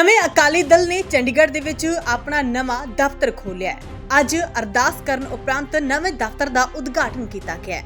ਨਵੇਂ ਅਕਾਲੀ ਦਲ ਨੇ ਚੰਡੀਗੜ੍ਹ ਦੇ ਵਿੱਚ ਆਪਣਾ ਨਵਾਂ ਦਫ਼ਤਰ ਖੋਲ੍ਹਿਆ ਹੈ। ਅੱਜ ਅਰਦਾਸ ਕਰਨ ਉਪਰੰਤ ਨਵੇਂ ਦਫ਼ਤਰ ਦਾ ਉਦਘਾਟਨ ਕੀਤਾ ਗਿਆ ਹੈ।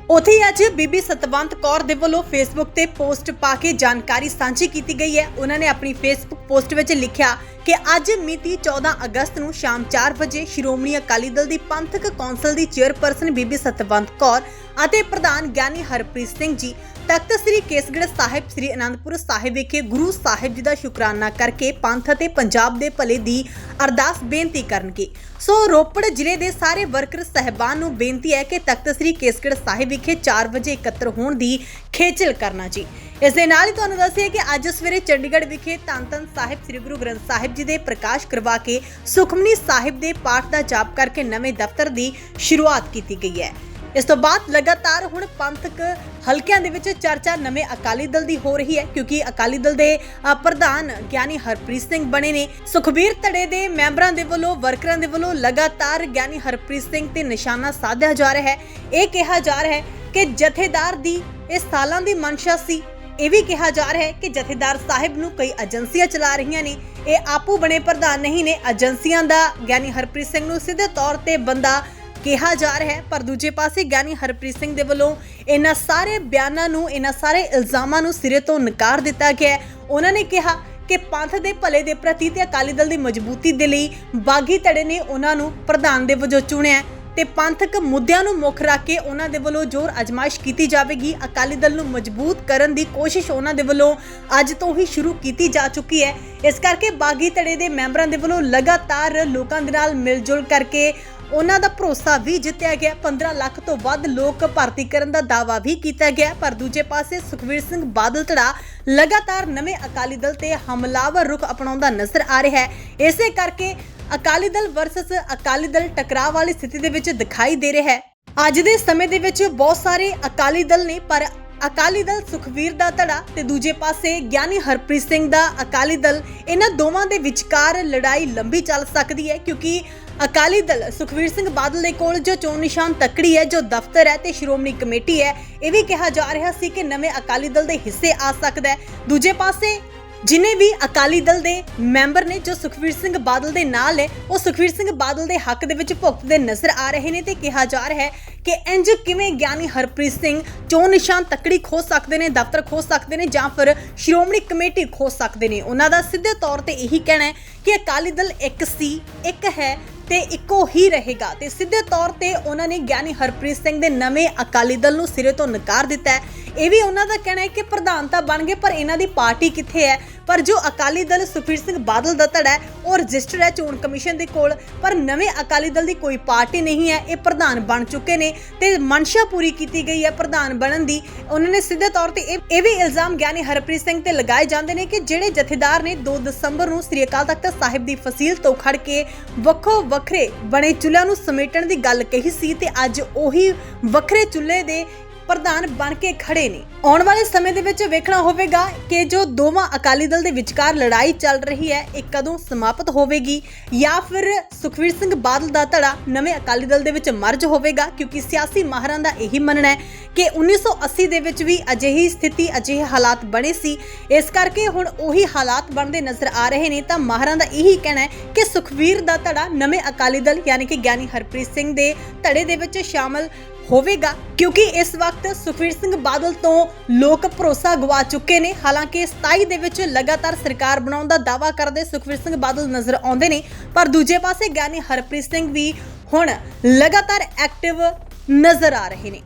ਅੱਜ ਬੀਬੀ ਸਤਵੰਤ ਕੌਰ ਦੇ ਵੱਲੋਂ ਫੇਸਬੁੱਕ ਤੇ ਪੋਸਟ ਪਾ ਕੇ ਜਾਣਕਾਰੀ ਸਾਂਝੀ ਕੀਤੀ ਗਈ ਹੈ। ਉਹਨਾਂ ਨੇ ਆਪਣੀ ਫੇਸਬੁੱਕ ਪੋਸਟ ਵਿੱਚ ਲਿਖਿਆ ਕਿ ਅੱਜ ਮਿਤੀ 14 ਅਗਸਤ ਨੂੰ ਸ਼ਾਮ 4 ਵਜੇ ਸ਼੍ਰੋਮਣੀ ਅਕਾਲੀ ਦਲ ਦੀ ਪੰਥਕ ਕੌਂਸਲ ਦੀ ਚੇਅਰਪਰਸਨ ਬੀਬੀ ਸਤਵੰਤ ਕੌਰ ਅਤੇ ਪ੍ਰਧਾਨ ਗਿਆਨੀ ਹਰਪ੍ਰੀਤ ਸਿੰਘ ਜੀ, ਤਖਤ ਸ੍ਰੀ ਕੇਸਗੜ੍ਹ ਸਾਹਿਬ, ਸ੍ਰੀ ਅਨੰਦਪੁਰ ਸਾਹਿਬ ਵਿਖੇ ਗੁਰੂ ਸਾਹਿਬ ਜੀ ਦਾ ਸ਼ੁਕਰਾਨਾ ਕਰਕੇ ਪੰਥ ਅਤੇ ਪੰਜਾਬ ਦੇ ਭਲੇ ਦੀ ਅਰਦਾਸ ਬੇਨਤੀ ਕਰਨਗੇ। ਸੋ ਰੋਪੜ ਜ਼ਿਲ੍ਹੇ ਦੇ ਸਾਰੇ ਵਰਕਰ ਸਹਿਬਾਨ ਨੂੰ ਬੇਨਤੀ ਹੈ ਕਿ ਤਖਤ ਸ੍ਰੀ ਕੇਸਗੜ੍ਹ ਸਾਹਿਬ ਵਿਖੇ 4 ਵਜੇ ਇਕੱਤਰ ਹੋਣ ਦੀ ਖੇਚਲ ਕਰਨਾ ਜੀ। ਇਸ ਦੇ ਨਾਲ ਹੀ ਤੁਹਾਨੂੰ ਦੱਸਿਆ ਕਿ ਅੱਜ ਸਵੇਰੇ ਚੰਡੀਗੜ੍ਹ ਵਿਖੇ ਧੰਨ ਧੰਨ ਸਾਹਿਬ ਸ੍ਰੀ ਗੁਰੂ ਗ੍ਰੰਥ ਸਾਹਿਬ ਜੀ ਦੇ ਪ੍ਰਕਾਸ਼ ਕਰਵਾ ਕੇ ਸੁਖਮਨੀ ਸਾਹਿਬ ਦੇ ਪਾਠ ਦਾ ਜਾਪ ਕਰਕੇ ਨਵੇਂ ਦਫ਼ਤਰ ਦੀ ਸ਼ੁਰੂਆਤ ਕੀਤੀ ਗਈ ਹੈ। ਇਸ ਤੋਂ ਬਾਅਦ ਲਗਾਤਾਰ ਹੁਣ ਪੰਥਕ ਹਲਕਿਆਂ ਦੇ ਵਿੱਚ ਚਰਚਾ ਨਵੇਂ ਅਕਾਲੀ ਦਲ ਦੀ ਹੋ ਰਹੀ ਹੈ, ਕਿਉਂਕਿ ਅਕਾਲੀ ਦਲ ਦੇ ਪ੍ਰਧਾਨ ਗਿਆਨੀ ਹਰਪ੍ਰੀਤ ਸਿੰਘ ਬਣੇ ਨੇ। ਸੁਖਬੀਰ ਧੜੇ ਦੇ ਮੈਂਬਰਾਂ ਦੇ ਵੱਲੋਂ, ਵਰਕਰਾਂ ਦੇ ਵੱਲੋਂ ਲਗਾਤਾਰ ਗਿਆਨੀ ਹਰਪ੍ਰੀਤ ਸਿੰਘ ਤੇ ਨਿਸ਼ਾਨਾ ਸਾਧਿਆ ਜਾ ਰਿਹਾ ਹੈ। ਇਹ ਕਿਹਾ ਜਾ ਰਿਹਾ ਹੈ ਕਿ ਜਥੇਦਾਰ ਦੀ ਇਹ ਸਾਲਾਂ ਦੀ ਮਨਸ਼ਾ ਸੀ। ਇਹ ਵੀ ਕਿਹਾ ਜਾ ਰਿਹਾ ਹੈ ਕਿ ਜਥੇਦਾਰ ਸਾਹਿਬ ਨੂੰ ਕਈ ਏਜੰਸੀਆਂ ਚਲਾ ਰਹੀਆਂ ਨੇ। ਇਹ ਆਪੂ ਬਣੇ ਪ੍ਰਧਾਨ ਨਹੀਂ ਨੇ। ਏਜੰਸੀਆਂ ਦਾ ਗਿਆਨੀ ਹਰਪ੍ਰੀਤ ਸਿੰਘ ਨੂੰ ਸਿੱਧੇ ਤੌਰ ਤੇ ਬੰਦਾ ਕਿਹਾ ਜਾ ਰਿਹਾ ਹੈ, ਪਰ ਦੂਜੇ ਪਾਸੇ ਗਿਆਨੀ ਹਰਪ੍ਰੀਤ ਸਿੰਘ ਦੇ ਵੱਲੋਂ ਇਹਨਾਂ ਸਾਰੇ ਬਿਆਨਾਂ ਨੂੰ, ਇਹਨਾਂ ਸਾਰੇ ਇਲਜ਼ਾਮਾਂ ਨੂੰ ਸਿਰੇ ਤੋਂ ਨਕਾਰ ਦਿੱਤਾ ਗਿਆ ਹੈ। ਉਹਨਾਂ ਨੇ ਕਿਹਾ ਕਿ ਪੰਥ ਦੇ ਭਲੇ ਦੇ ਪ੍ਰਤੀ ਤੇ ਅਕਾਲੀ ਦਲ ਦੀ ਮਜ਼ਬੂਤੀ ਦੇ ਲਈ ਬਾਗੀ ਧੜੇ ਨੇ ਉਹਨਾਂ ਨੂੰ ਪ੍ਰਧਾਨ ਦੇ ਵਜੋਂ ਚੁਣਿਆ ਤੇ ਪੰਥਕ ਮੁੱਦਿਆਂ ਨੂੰ ਮੁੱਖ ਰੱਖ ਕੇ ਉਹਨਾਂ ਦੇ ਵੱਲੋਂ ਜ਼ੋਰ ਅਜਮਾਇਸ਼ ਕੀਤੀ ਜਾਵੇਗੀ। ਅਕਾਲੀ ਦਲ ਨੂੰ ਮਜ਼ਬੂਤ ਕਰਨ ਦੀ ਕੋਸ਼ਿਸ਼ ਉਹਨਾਂ ਦੇ ਵੱਲੋਂ ਅੱਜ ਤੋਂ ਹੀ ਸ਼ੁਰੂ ਕੀਤੀ ਜਾ ਚੁੱਕੀ ਹੈ। ਇਸ ਕਰਕੇ ਬਾਗੀ ਧੜੇ ਦੇ ਮੈਂਬਰਾਂ ਦੇ ਵੱਲੋਂ ਲਗਾਤਾਰ ਲੋਕਾਂ ਦੇ ਨਾਲ ਮਿਲਜੁਲ ਕਰਕੇ ਉਹਨਾਂ ਦਾ ਭਰੋਸਾ ਵੀ ਜਿੱਤਿਆ ਗਿਆ। 15 ਲੱਖ ਤੋਂ ਵੱਧ ਲੋਕ ਭਰਤੀ ਕਰਨ ਦਾ ਦਾਅਵਾ ਵੀ ਕੀਤਾ ਗਿਆ। ਪਰ ਦੂਜੇ ਪਾਸੇ ਸੁਖਵੀਰ ਸਿੰਘ ਬਾਦਲ ਧੜਾ ਲਗਾਤਾਰ ਨਵੇਂ ਅਕਾਲੀ ਦਲ ਤੇ ਹਮਲਾਵਰ ਰੁਖ ਅਪਣਾਉਂਦਾ ਨਜ਼ਰ ਆ ਰਿਹਾ ਹੈ। ਇਸੇ ਕਰਕੇ ਅਕਾਲੀ ਦਲ ਵਰਸਸ ਅਕਾਲੀ ਦਲ ਟਕਰਾਅ ਵਾਲੀ ਸਥਿਤੀ ਦੇ ਵਿੱਚ ਦਿਖਾਈ ਦੇ ਰਿਹਾ ਹੈ। ਅੱਜ ਦੇ ਸਮੇਂ ਦੇ ਵਿੱਚ ਬਹੁਤ ਸਾਰੇ ਅਕਾਲੀ ਦਲ ਨੇ, ਪਰ ਅਕਾਲੀ ਦਲ ਸੁਖਵੀਰ ਦਾ ਧੜਾ ਤੇ ਦੂਜੇ ਪਾਸੇ ਗਿਆਨੀ ਹਰਪ੍ਰੀਤ ਸਿੰਘ ਦਾ ਅਕਾਲੀ ਦਲ, ਇਹਨਾਂ ਦੋਵਾਂ ਦੇ ਵਿਚਕਾਰ ਲੜਾਈ ਲੰਬੀ ਚੱਲ ਸਕਦੀ ਹੈ, ਕਿਉਂਕਿ ਅਕਾਲੀ ਦਲ ਸੁਖਵੀਰ ਸਿੰਘ ਬਾਦਲ ਦੇ ਕੋਲ ਜੋ ਚੋਣ ਨਿਸ਼ਾਨ ਤੱਕੜੀ ਹੈ, ਜੋ ਦਫ਼ਤਰ ਹੈ ਤੇ ਸ਼੍ਰੋਮਣੀ ਕਮੇਟੀ ਹੈ, ਇਹ ਵੀ ਕਿਹਾ ਜਾ ਰਿਹਾ ਸੀ ਕਿ ਨਵੇਂ ਅਕਾਲੀ ਦਲ ਦੇ ਹਿੱਸੇ ਆ ਸਕਦਾ ਹੈ। ਦੂਜੇ ਪਾਸੇ ਜਿਨੇ ਵੀ ਅਕਾਲੀ ਦਲ ਦੇ ਮੈਂਬਰ ਨੇ ਜੋ ਸੁਖਵੀਰ ਸਿੰਘ ਬਾਦਲ ਦੇ ਨਾਲ ਹੈ ਉਹ ਸੁਖਵੀਰ ਸਿੰਘ ਬਾਦਲ ਦੇ ਹੱਕ ਦੇ ਵਿੱਚ ਭੁਗਤਦੇ ਨਜ਼ਰ ਆ ਰਹੇ ਨੇ ਤੇ ਕਿਹਾ ਜਾ ਰਿਹਾ ਹੈ ਕਿ ਇੰਜ ਕਿਵੇਂ ਗਿਆਨੀ ਹਰਪ੍ਰੀਤ ਸਿੰਘ ਚੋਣ ਨਿਸ਼ਾਨ ਤੱਕੜੀ ਖੋ ਸਕਦੇ ਨੇ, ਦਫ਼ਤਰ ਖੋ ਸਕਦੇ ਨੇ ਜਾਂ ਫਿਰ ਸ਼੍ਰੋਮਣੀ ਕਮੇਟੀ ਖੋ ਸਕਦੇ ਨੇ? ਉਹਨਾਂ ਦਾ ਸਿੱਧੇ ਤੌਰ ਤੇ ਇਹੀ ਕਹਿਣਾ ਹੈ ਕਿ ਅਕਾਲੀ ਦਲ ਇੱਕ ਸੀ, ਇੱਕ ਹੈ ਤੇ ਇੱਕੋ ਹੀ ਰਹੇਗਾ। ਤੇ ਸਿੱਧੇ ਤੌਰ ਤੇ ਉਹਨਾਂ ਨੇ ਗਿਆਨੀ ਹਰਪ੍ਰੀਤ ਸਿੰਘ ਦੇ ਨਵੇਂ ਅਕਾਲੀ ਦਲ ਨੂੰ ਸਿਰੇ ਤੋਂ ਨਕਾਰ ਦਿੱਤਾ ਹੈ। ਇਹ ਵੀ ਉਹਨਾਂ ਦਾ ਕਹਿਣਾ ਹੈ ਕਿ ਪ੍ਰਧਾਨ ਤਾਂ ਬਣ ਗਏ, ਪਰ ਇਹਨਾਂ ਦੀ ਪਾਰਟੀ ਕਿੱਥੇ ਹੈ? ਪਰ ਜੋ ਅਕਾਲੀ ਦਲ ਸੁਖਬੀਰ ਸਿੰਘ ਬਾਦਲ ਦਾ ਧੜਾ ਹੈ, ਉਹ ਰਜਿਸਟਰ ਹੈ ਚੋਣ ਕਮਿਸ਼ਨ ਦੇ ਕੋਲ, ਪਰ ਨਵੇਂ ਅਕਾਲੀ ਦਲ ਦੀ ਕੋਈ ਪਾਰਟੀ ਨਹੀਂ ਹੈ, ਇਹ ਪ੍ਰਧਾਨ ਬਣ ਚੁੱਕੇ ਨੇ ਤੇ ਮਨਸ਼ਾ ਪੂਰੀ ਕੀਤੀ ਗਈ ਹੈ ਪ੍ਰਧਾਨ ਬਣਨ ਦੀ। ਉਹਨਾਂ ਨੇ ਸਿੱਧੇ ਤੌਰ ਤੇ ਇਹ ਵੀ ਇਲਜ਼ਾਮ ਗਿਆਨੀ ਹਰਪ੍ਰੀਤ ਸਿੰਘ ਤੇ ਲਗਾਏ ਜਾਂਦੇ ਨੇ ਕਿ ਜਿਹੜੇ ਜਥੇਦਾਰ ਨੇ 2 ਦਸੰਬਰ ਨੂੰ ਸ੍ਰੀ ਅਕਾਲ ਤਖਤ ਸਾਹਿਬ ਦੀ ਫਸੀਲ ਤੋਂ ਖੜ ਕੇ ਵੱਖੋ ਵੱਖਰੇ ਬਣੇ ਚੁੱਲ੍ਹਿਆਂ ਨੂੰ ਸਮੇਟਣ ਦੀ ਗੱਲ ਕਹੀ ਸੀ ਤੇ ਅੱਜ ਉਹੀ ਵੱਖਰੇ ਚੁੱਲ੍ਹੇ ਦੇ ਪ੍ਰਧਾਨ ਬਣ ਕੇ ਖੜੇ ਨੇ। ਆਉਣ ਵਾਲੇ ਸਮੇਂ ਦੇ ਵਿੱਚ ਵੇਖਣਾ ਹੋਵੇਗਾ ਕਿ ਜੋ ਦੋਵਾਂ ਅਕਾਲੀ ਦਲ ਦੇ ਵਿਚਕਾਰ ਲੜਾਈ ਚੱਲ ਰਹੀ ਹੈ, ਇਹ ਕਦੋਂ ਸਮਾਪਤ ਹੋਵੇਗੀ ਜਾਂ ਫਿਰ ਸੁਖਵੀਰ ਸਿੰਘ ਬਾਦਲ ਦਾ ਧੜਾ ਨਵੇਂ ਅਕਾਲੀ ਦਲ ਦੇ ਵਿੱਚ ਮਰਜ ਹੋਵੇਗਾ, ਕਿਉਂਕਿ ਸਿਆਸੀ ਮਾਹਰਾਂ ਦਾ ਇਹੀ ਮੰਨਣਾ ਹੈ ਕਿ 1980 ਦੇ ਵਿੱਚ ਵੀ ਅਜਿਹੀ ਸਥਿਤੀ, ਅਜਿਹੇ ਹਾਲਾਤ ਬਣੇ ਸੀ। ਇਸ ਕਰਕੇ ਹੁਣ ਉਹੀ ਹਾਲਾਤ ਬਣਦੇ ਨਜ਼ਰ ਆ ਰਹੇ ਨੇ, ਤਾਂ ਮਾਹਰਾਂ ਦਾ ਇਹੀ ਕਹਿਣਾ ਹੈ ਕਿ ਸੁਖਵੀਰ ਦਾ ਧੜਾ ਨਵੇਂ ਅਕਾਲੀ ਦਲ, ਯਾਨੀ ਕਿ ਗਿਆਨੀ ਹਰਪ੍ਰੀਤ ਸਿੰਘ ਦੇ ਧੜੇ ਦੇ ਵਿੱਚ ਸ਼ਾਮਲ ਹੋਵੇਗਾ, ਕਿਉਂਕਿ ਇਸ ਵਕਤ ਸੁਖਵੀਰ ਸਿੰਘ ਬਾਦਲ ਤੋਂ ਲੋਕ ਭਰੋਸਾ ਗਵਾ ਚੁੱਕੇ ਨੇ। ਹਾਲਾਂਕਿ 27 ਦੇ ਵਿੱਚ ਲਗਾਤਾਰ ਸਰਕਾਰ ਬਣਾਉਣ ਦਾ ਦਾਅਵਾ ਕਰਦੇ ਸੁਖਵੀਰ ਸਿੰਘ ਬਾਦਲ ਨਜ਼ਰ ਆਉਂਦੇ ਨੇ, ਪਰ ਦੂਜੇ ਪਾਸੇ ਗਿਆਨੀ ਹਰਪ੍ਰੀਤ ਸਿੰਘ ਵੀ ਹੁਣ ਲਗਾਤਾਰ ਐਕਟਿਵ ਨਜ਼ਰ ਆ ਰਹੇ ਨੇ।